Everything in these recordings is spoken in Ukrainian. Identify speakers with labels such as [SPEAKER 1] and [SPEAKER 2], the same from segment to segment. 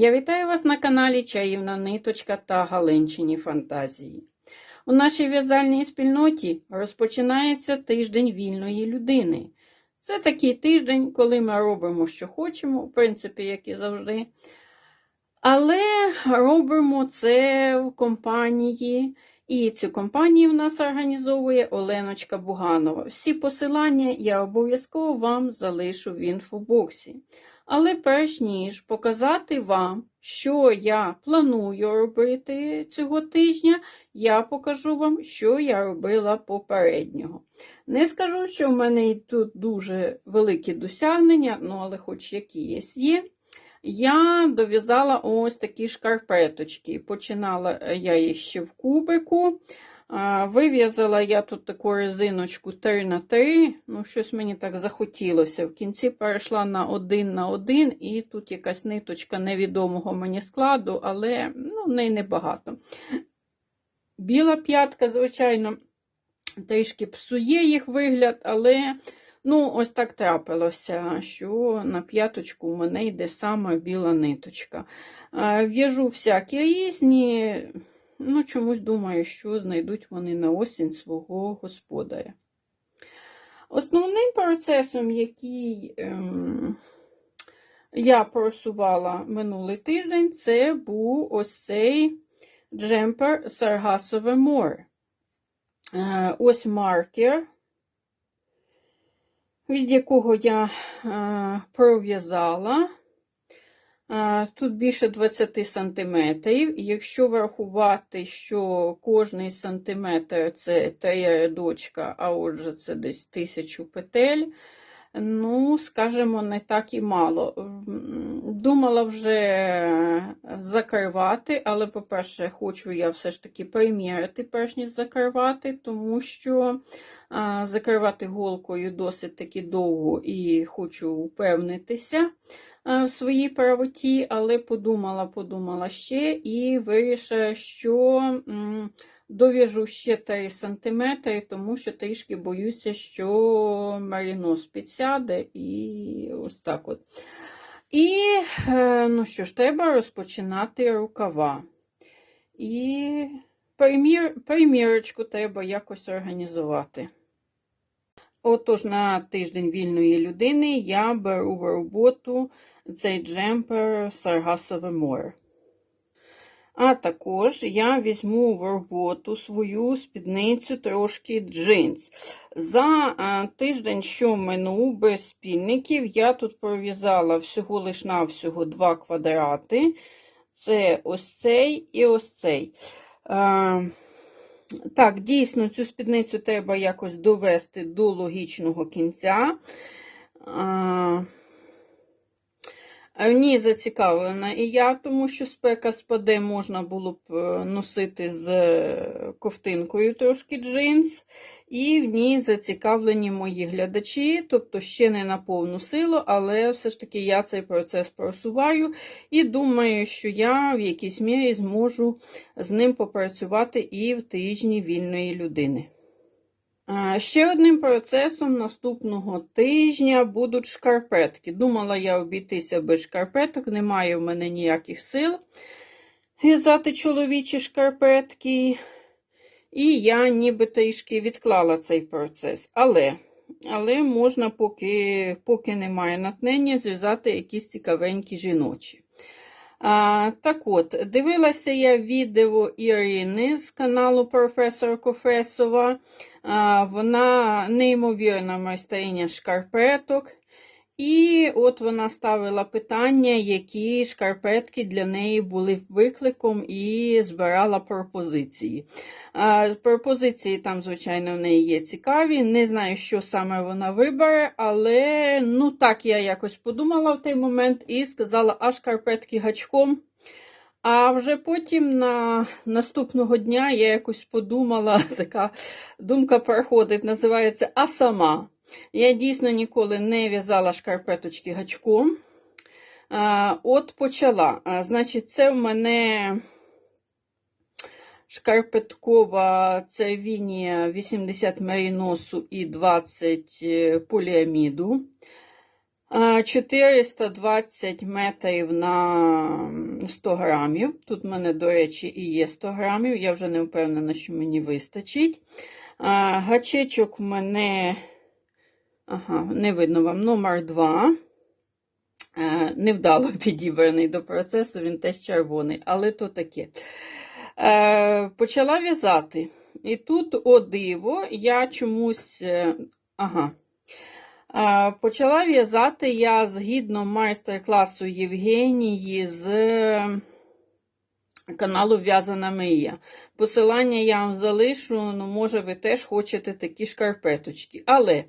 [SPEAKER 1] Я вітаю вас на каналі Чаївна Ниточка та Галинчині Фантазії. У нашій в'язальній спільноті розпочинається тиждень вільної людини. Це такий тиждень, коли ми робимо, що хочемо, в принципі, як і завжди. Але робимо це в компанії. І цю компанію в нас організовує Оленочка Буганова. Всі посилання я обов'язково вам залишу в інфобоксі. Але перш ніж показати вам, що я планую робити цього тижня, я покажу вам, що я робила попереднього. Не скажу, що в мене і тут дуже великі досягнення, ну але хоч якісь є. Я дов'язала ось такі шкарпеточки. Починала я їх ще в кубику. Вив'язала я тут таку резиночку 3 на 3 ну щось мені так захотілося. В кінці перейшла на 1 на 1 і тут якась ниточка невідомого мені складу, але ну, в небагато. Біла п'ятка, звичайно, трішки псує їх вигляд, але ну, ось так трапилося, що на п'яточку у мене йде саме біла ниточка. В'яжу всякі різні. Ну, чомусь думаю, що знайдуть вони на осінь свого господаря. Основним процесом, який ем, я просувала минулий тиждень, це був ось цей джемпер Саргасове море. Е, ось маркер, від якого я е, пров'язала. Тут більше 20 сантиметрів. Якщо врахувати, що кожний сантиметр це та рядочка, а отже, це десь тисячу петель, ну, скажімо, не так і мало. Думала вже закривати, але, по-перше, хочу я все ж таки приміряти, перш ніж закривати, тому що закривати голкою досить таки довго і хочу впевнитися в своїй правоті, але подумала, подумала ще і вирішила, що дов'яжу ще 3 см, тому що трішки боюся, що марінос підсяде і ось так от. І, е, ну що ж, треба розпочинати рукава. І примір, примірочку треба якось організувати. Отож, на тиждень вільної людини я беру в роботу цей джемпер Саргасове море. А також я візьму в роботу свою спідницю трошки джинс. За тиждень, що минув без спільників, я тут пров'язала всього лиш навсього два квадрати. Це ось цей і ось цей. Так, дійсно, цю спідницю треба якось довести до логічного кінця. В ній зацікавлена і я, тому що спека спаде, можна було б е, носити з ковтинкою трошки джинс. І в ній зацікавлені мої глядачі, тобто ще не на повну силу, але все ж таки я цей процес просуваю і думаю, що я в якійсь мірі зможу з ним попрацювати і в тижні вільної людини. Ще одним процесом наступного тижня будуть шкарпетки. Думала я обійтися без шкарпеток, немає в мене ніяких сил в'язати чоловічі шкарпетки. І я ніби трішки відклала цей процес. Але але можна, поки поки немає натхнення, зв'язати якісь цікавенькі жіночі. А, Так от, дивилася я відео Ірини з каналу Професор Кофесова. А, Вона неймовірна майстриня шкарпеток. І от вона ставила питання, які шкарпетки для неї були викликом, і збирала пропозиції. Пропозиції там, звичайно, в неї є цікаві. Не знаю, що саме вона вибере, але ну так я якось подумала в той момент і сказала, а шкарпетки гачком. А вже потім на наступного дня я якось подумала, така думка проходить, називається А сама. Я дійсно ніколи не в'язала шкарпеточки гачком. От почала. Значить, це в мене шкарпеткова це вінія 80 меріносу і 20 е, поліаміду. 420 метрів на 100 грамів. Тут в мене, до речі, і є 100 грамів. Я вже не впевнена, що мені вистачить. Гачечок в мене, ага, не видно вам, номер 2. Е, Невдало підібраний до процесу, він теж червоний, але то таке. Е, Почала в'язати. І тут, о диво, я чомусь. е, Ага. Почала в'язати я згідно майстер-класу Євгенії з каналу В'язана Мрія. Посилання я вам залишу, ну, може, ви теж хочете такі шкарпеточки. Але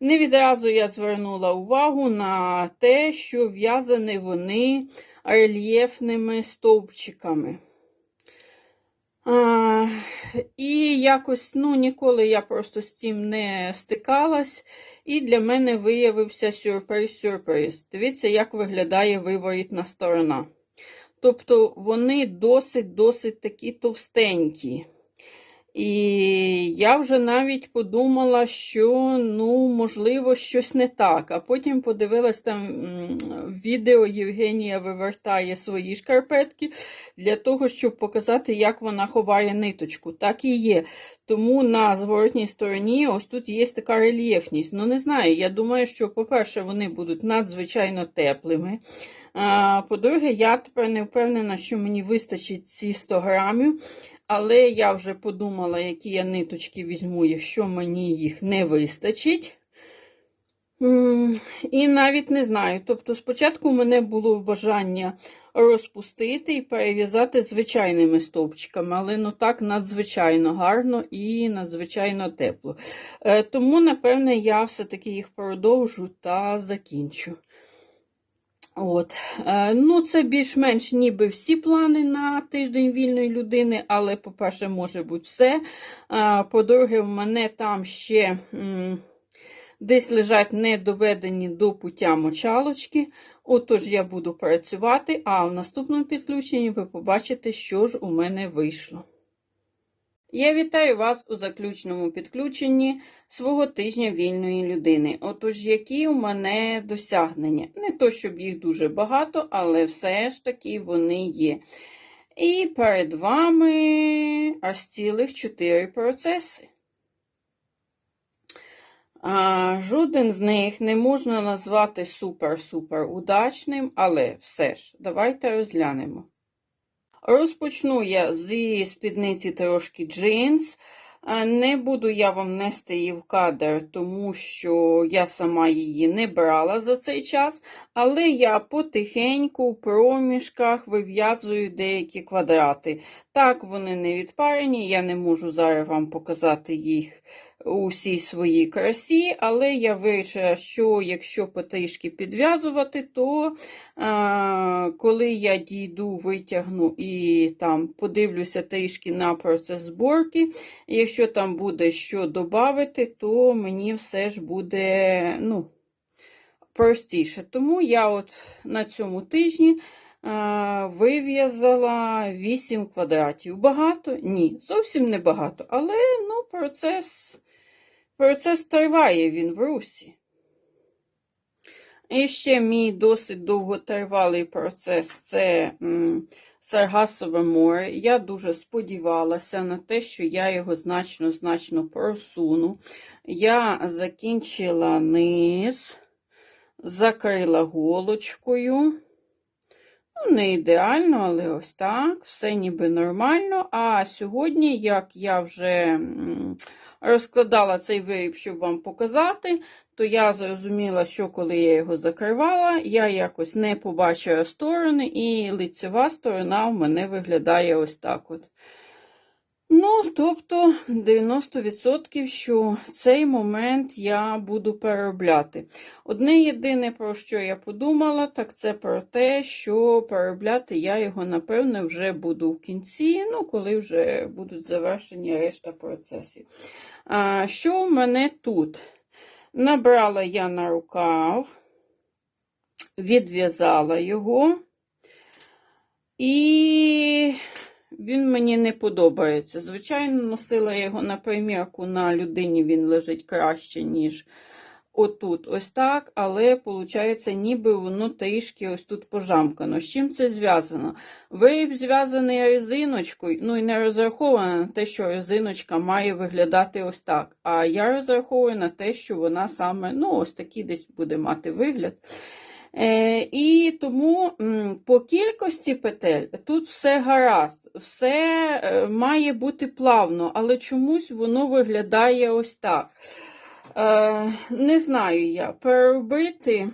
[SPEAKER 1] не відразу я звернула увагу на те, що в'язані вони рельєфними стовпчиками. А, і якось, ну, ніколи я просто з цим не стикалась, і для мене виявився сюрприз-сюрприз. Дивіться, як виглядає виворітна сторона. Тобто вони досить-досить такі товстенькі. І я вже навіть подумала, що, ну, можливо, щось не так. А потім подивилась там відео Євгенія вивертає свої шкарпетки для того, щоб показати, як вона ховає ниточку. Так і є. Тому на зворотній стороні ось тут є така рельєфність. Ну, не знаю, я думаю, що, по-перше, вони будуть надзвичайно теплими. По-друге, я тепер не впевнена, що мені вистачить ці 100 грамів. Але я вже подумала, які я ниточки візьму, якщо мені їх не вистачить. І навіть не знаю. Тобто, спочатку мене було бажання розпустити і перев'язати звичайними стовпчиками, але ну так надзвичайно гарно і надзвичайно тепло. Е, Тому, напевне, я все-таки їх продовжу та закінчу. От. Е, Ну, це більш-менш ніби всі плани на тиждень вільної людини, але, по-перше, може бути все. Е, По-друге, в мене там ще десь лежать недоведені до пуття мочалочки. Отож, я буду працювати, а в наступному підключенні ви побачите, що ж у мене вийшло. Я вітаю вас у заключному підключенні свого тижня вільної людини. Отож, які у мене досягнення? Не то, щоб їх дуже багато, але все ж таки вони є. І перед вами аж цілих 4 процеси. А, Жоден з них не можна назвати супер-супер удачним, але все ж, давайте розглянемо. Розпочну я зі спідниці трошки джинс. Не буду я вам нести її в кадр, тому що я сама її не брала за цей час, але я потихеньку в проміжках вив'язую деякі квадрати. Так, вони не відпарені, я не можу зараз вам показати їх у всій своїй красі, але я вирішила, що якщо потрішки підв'язувати, то а, коли я дійду, витягну і там подивлюся трішки на процес зборки, якщо там буде що додати, то мені все ж буде ну, простіше. Тому я от на цьому тижні вив'язала 8 квадратів. Багато? Ні, зовсім не багато, але ну, процес. Процес триває він в русі. І ще мій досить довготривалий процес це Саргасове море. Я дуже сподівалася на те, що я його значно-значно просуну. Я закінчила низ, закрила голочкою. Ну, не ідеально, але ось так, все ніби нормально. А сьогодні, як я вже розкладала цей виріб, щоб вам показати, то я зрозуміла, що коли я його закривала, я якось не побачила сторони, і лицева сторона в мене виглядає ось так от. Ну, тобто 90%, що цей момент я буду переробляти. Одне єдине, про що я подумала, так це про те, що переробляти я його, напевне, вже буду в кінці, ну, коли вже будуть завершені решта процесів. А, Що в мене тут? Набрала я на рукав, відв'язала його, і він мені не подобається. Звичайно, носила я його на примірку на людині, він лежить краще, ніж отут ось так, але виходить, ніби воно трішки ось тут пожамкано. З чим це зв'язано? Виріб зв'язаний резиночкою, ну і не розраховано на те, що резиночка має виглядати ось так. А я розраховую на те, що вона саме ну, ось такий десь буде мати вигляд. Е, і тому по кількості петель тут все гаразд, все е, має бути плавно, але чомусь воно виглядає ось так. Е, не знаю я, переробити.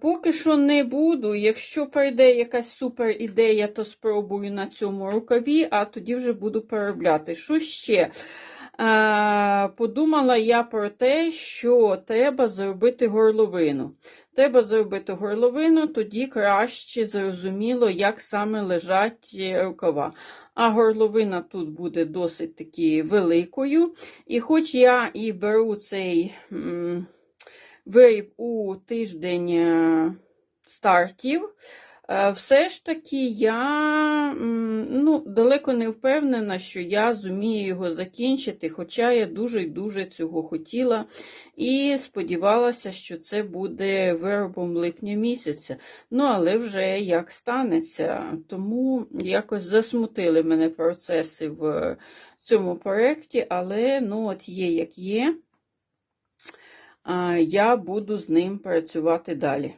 [SPEAKER 1] Поки що не буду. Якщо прийде якась супер ідея, то спробую на цьому рукаві, а тоді вже буду переробляти. Що ще? Подумала я про те, що треба зробити горловину. Треба зробити горловину, тоді краще зрозуміло, як саме лежать е, рукава. А горловина тут буде досить таки великою. І хоч я і беру цей виріб у тиждень е, стартів, все ж таки я ну, далеко не впевнена, що я зумію його закінчити, хоча я дуже і дуже цього хотіла і сподівалася, що це буде виробом липня місяця. Ну, але вже як станеться, тому якось засмутили мене процеси в цьому проєкті, але ну, от є як є. Я буду з ним працювати далі.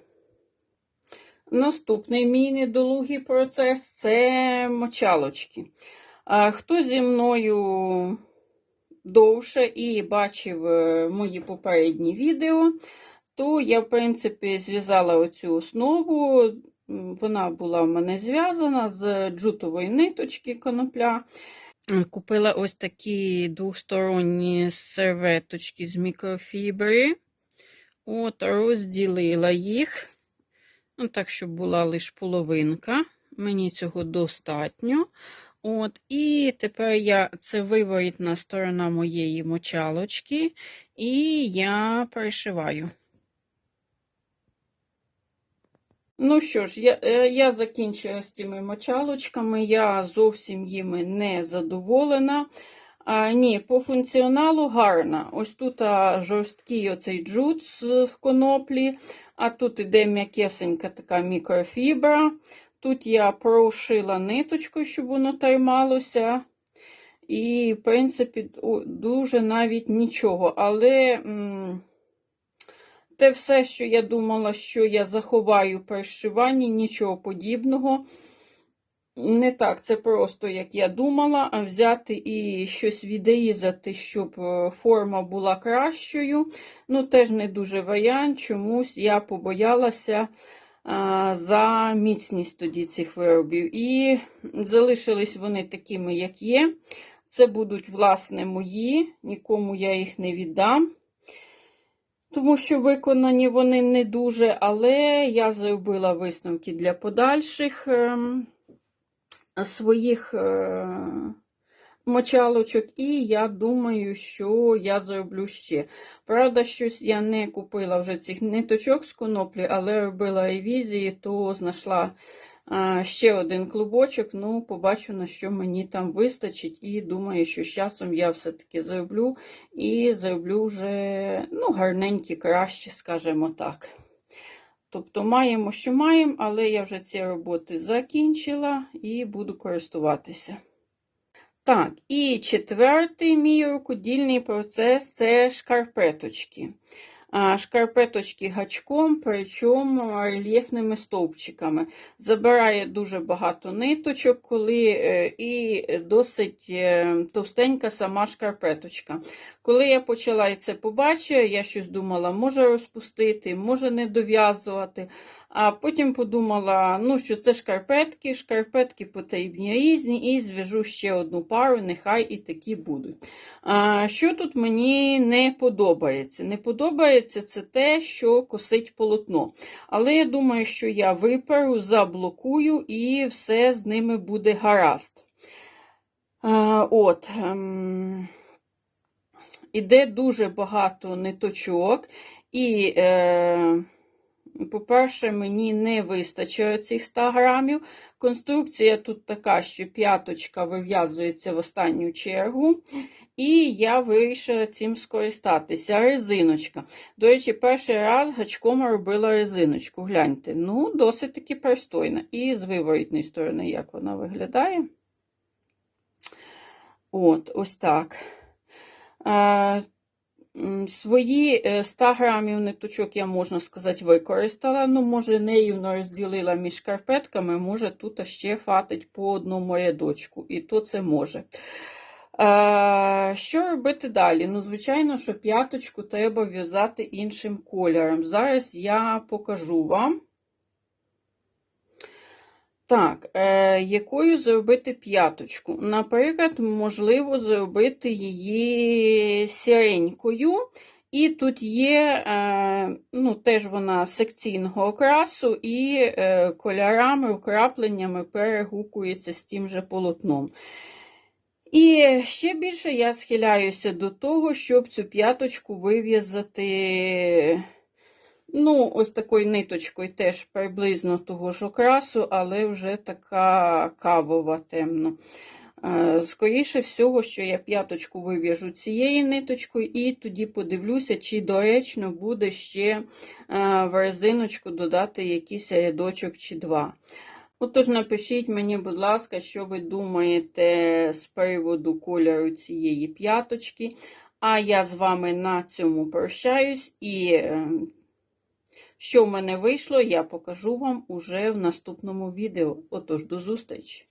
[SPEAKER 1] Наступний мій недолугий процес це мочалочки. Хто зі мною довше і бачив е, мої попередні відео, то я, в принципі, зв'язала оцю основу. Вона була в мене зв'язана з джутової ниточки конопля. Купила ось такі двосторонні серветочки з мікрофібри. От, розділила їх. Ну, так, щоб була лише половинка. Мені цього достатньо. От, І тепер я це виворітна сторона моєї мочалочки, і я перешиваю. Ну що ж, я, е, я закінчила з цими мочалочками, я зовсім їми не задоволена. А, ні, по функціоналу гарна. Ось тут а, жорсткий оцей джут з коноплі, а тут іде м'якесенька така мікрофібра. Тут я прошила ниточкою, щоб воно трималося. І, в принципі, дуже навіть нічого. Але м те все, що я думала, що я заховаю при шиванні, нічого подібного. Не так, це просто, як я думала, а взяти і щось відрізати, щоб е, форма була кращою. Ну, теж не дуже варіант, чомусь я побоялася за міцність тоді цих виробів. І залишились вони такими, як є. Це будуть, власне, мої, нікому я їх не віддам. Тому що виконані вони не дуже, але я зробила висновки для подальших ем, своїх е, мочалочок, і я думаю, що я зроблю ще. Правда, щось я не купила вже цих ниточок з коноплі, але робила ревізії, то знайшла ще один клубочок. Ну, побачу, на що мені там вистачить, і думаю, що з часом я все-таки зроблю і зроблю вже ну, гарненькі, краще, скажімо так. Тобто маємо, що маємо, але я вже ці роботи закінчила і буду користуватися. Так, і четвертий мій рукодільний процес це шкарпеточки. Шкарпеточки гачком, причому рельєфними стовпчиками. Забирає дуже багато ниточок, коли е, і досить е, товстенька сама шкарпеточка. Коли я почала це побачити, я щось думала, може розпустити, може не дов'язувати. А потім подумала, ну, що це шкарпетки, шкарпетки потрібні різні, і зв'яжу ще одну пару, нехай і такі будуть. А, Що тут мені не подобається? Не подобається це те, що косить полотно. Але я думаю, що я виперу, заблокую, і все з ними буде гаразд. А, От. Ем... Іде дуже багато ниточок, і. Е По-перше, мені не вистачає цих 100 грамів. Конструкція тут така, що п'яточка вив'язується в останню чергу. І я вирішила цим скористатися. Резиночка. До речі, перший раз гачком робила резиночку. Гляньте, ну, досить таки пристойна. І з виворітної сторони, як вона виглядає. От, ось так. Е, Свої е, 100 грамів ниточок я, можна сказати, використала. Ну, може, нерівно розділила між карпетками, може, тут ще фатить по одному рядочку. І то це може. Е, Що робити далі? Ну, звичайно, що п'яточку треба в'язати іншим кольором. Зараз я покажу вам. Так, е, якою зробити п'яточку? Наприклад, можливо, зробити її сіренькою. І тут є, е, ну, теж вона секційного окрасу, і е, кольорами, вкрапленнями перегукується з тим же полотном. І ще більше я схиляюся до того, щоб цю п'яточку вив'язати. Ну, ось такою ниточкою теж приблизно того ж окрасу, але вже така кавова темно. Е, Скоріше всього, що я п'яточку вив'яжу цією ниточкою, і тоді подивлюся, чи доречно буде ще е, в резиночку додати якийсь рядочок чи два. Отож, напишіть мені, будь ласка, що ви думаєте з приводу кольору цієї п'яточки. А я з вами на цьому прощаюсь і. Що в мене вийшло, я покажу вам уже в наступному відео. Отож, до зустрічі!